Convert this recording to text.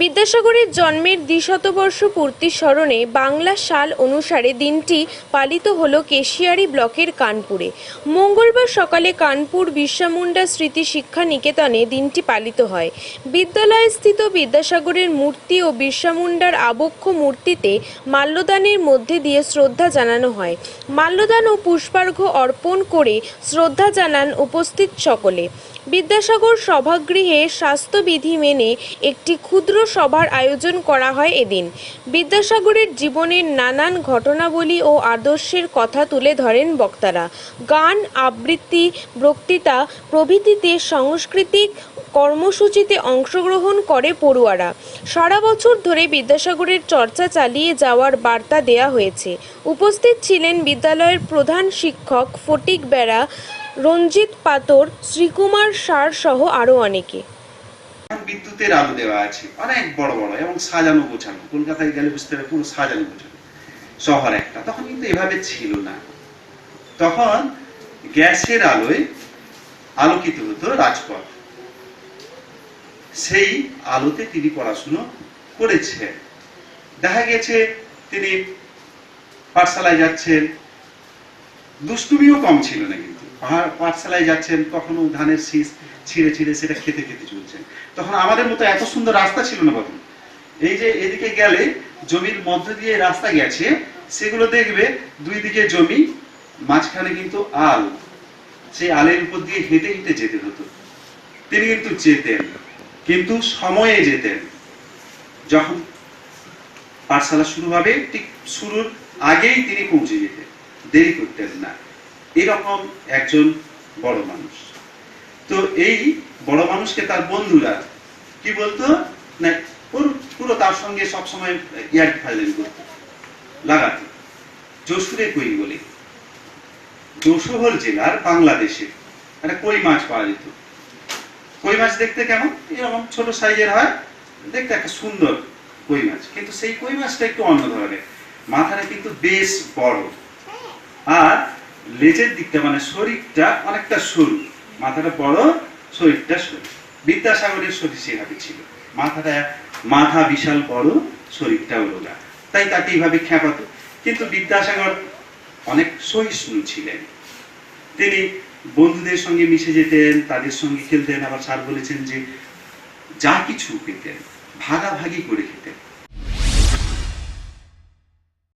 বিদ্যাসাগরের জন্মের দ্বিশতবর্ষ পূর্তি স্মরণে বাংলা সাল অনুসারে দিনটি পালিত হল কেশিয়ারি ব্লকের কানপুরে। মঙ্গলবার সকালে কানপুর বিরসামুন্ডা স্মৃতি শিক্ষা নিকেতনে দিনটি পালিত হয়। বিদ্যালয়ে স্থিত বিদ্যাসাগরের মূর্তি ও বিরসামুন্ডার আবক্ষ মূর্তিতে মাল্যদানের মধ্যে দিয়ে শ্রদ্ধা জানানো হয়। মাল্যদান ও পুষ্পার্ঘ্য অর্পণ করে শ্রদ্ধা জানান উপস্থিত সকলে। বিদ্যাসাগর সভাগৃহে স্বাস্থ্যবিধি মেনে একটি ক্ষুদ্র সভার আয়োজন করা হয় এদিন। বিদ্যাসাগরের জীবনের নানান ঘটনাবলী ও আদর্শের কথা তুলে ধরেন বক্তারা। গান, আবৃত্তি, বক্তৃতা প্রভৃতিতে সাংস্কৃতিক কর্মসূচিতে অংশগ্রহণ করে পড়ুয়ারা। সারা বছর ধরে বিদ্যাসাগরের চর্চা চালিয়ে যাওয়ার বার্তা দেয়া হয়েছে। উপস্থিত ছিলেন বিদ্যালয়ের প্রধান শিক্ষক ফটিক বেড়া রঞ্জিত পাতর, শ্রীকুমার সার সহ আরও অনেকে। বিদ্যুতের আলো দেওয়া আছে। অনেক বড় বড়, এবং সাজানো গোছানো। কলকাতায় গেলে বুঝতে হবে পুরো সাজানো গোছানো। শহর একটা। তখন কিন্তু এভাবে ছিল না। তখন গ্যাসের আলোয় আলোকিত হতো রাজপথ। সেই আলোতে তিনি পড়াশুনো করেছেন। দেখা গেছে, তিনি পাঠশালায় যাচ্ছেন। দুষ্টুমিও কম ছিল না কিন্তু। পাঠশালায় যাচ্ছেন, কখনো ধানের শীষ ছিঁড়ে ছিঁড়ে সেটা খেতে খেতে চলছেন। তখন আমাদের মতো এত সুন্দর রাস্তা ছিল না বাবু। এই যে এদিকে গেলে জমির মধ্য দিয়ে রাস্তা গেছে, সেগুলো দেখবে দুই দিকে জমি, মাঝখানে কিন্তু আল। সেই আলের উপর দিয়ে হেঁটে হেঁটে যেতে হতো। তিনি কিন্তু যেতেন, কিন্তু সময়ে যেতেন। যখন পাঠশালা শুরু হবে, ঠিক শুরুর আগেই তিনি পৌঁছে যেতেন। দেরি করতেন না। এরকম একজন বড় মানুষ। তো এই বড় মানুষকে তার বন্ধুরা কি বলতো? না, পুরো তার সঙ্গে সবসময় ইয়ার ফাইলেন করতো, লাগাতো। যশোরে কই বলে যশোহর জেলার বাংলাদেশে একটা কই মাছ পাওয়া যেত। কই মাছ দেখতে কেমন? এরকম ছোট সাইজের হয়, দেখতে একটা সুন্দর কই মাছ। কিন্তু সেই কই মাছটা একটু অন্য ধরনের। মাথাটা কিন্তু বেশ বড়। লেজের দিকটা মানে শরীরটা অনেকটা সরু, মাথাটা বড়, শরীরটা সরু। বিদ্যাসাগরের শরীর সেভাবে ছিল। মাথাটা, মাথা বিশাল বড়, শরীরটা রোগা তাই তাকে এইভাবে খ্যাপাতো কিন্তু বিদ্যাসাগর অনেক সহিষ্ণু ছিলেন। তিনি বন্ধুদের সঙ্গে মিশে যেতেন, তাদের সঙ্গে খেলতেন। আবার স্যার বলেছেন যে, যা কিছু পেতেন, ভাগাভাগি করে খেতেন।